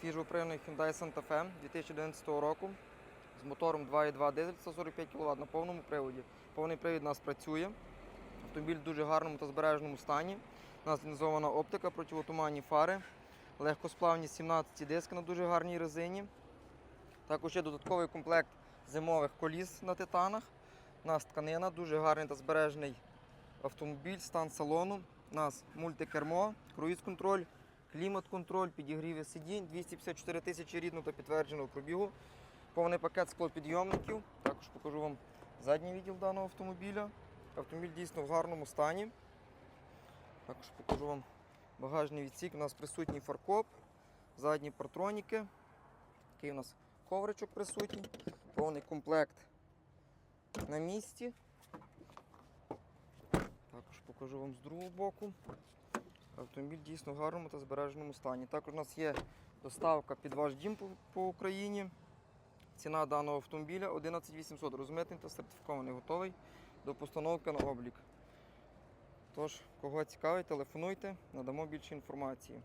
Свіжоуприйний Hyundai Santa Fe 2011 року з мотором 2.2 дизель 145 кВт на повному приводі. Повний привід у нас працює. Автомобіль в дуже гарному та збереженому стані. У нас лінзована оптика, противотуманні фари, легкосплавні 17 диски на дуже гарній резині. Також є додатковий комплект зимових коліс на титанах. У нас тканина, дуже гарний та збережений автомобіль, стан салону. У нас мультикермо, круїз-контроль, клімат-контроль, підігріви сидінь, 254 тисячі рідного та підтвердженого пробігу. Повний пакет склопідйомників. Також покажу вам задній відділ даного автомобіля. Автомобіль дійсно в гарному стані. Також покажу вам багажний відсік. У нас присутній фаркоп, задні партроніки. Такий у нас ковричок присутній, повний комплект на місці. Також покажу вам з другого боку. Автомобіль дійсно в гарному та збереженому стані. Також у нас є доставка під ваш дім по, по Україні. Ціна даного автомобіля 11800, Розмитний та сертифікований, готовий до постановки на облік. Тож, кого цікавить, телефонуйте, надамо більше інформації.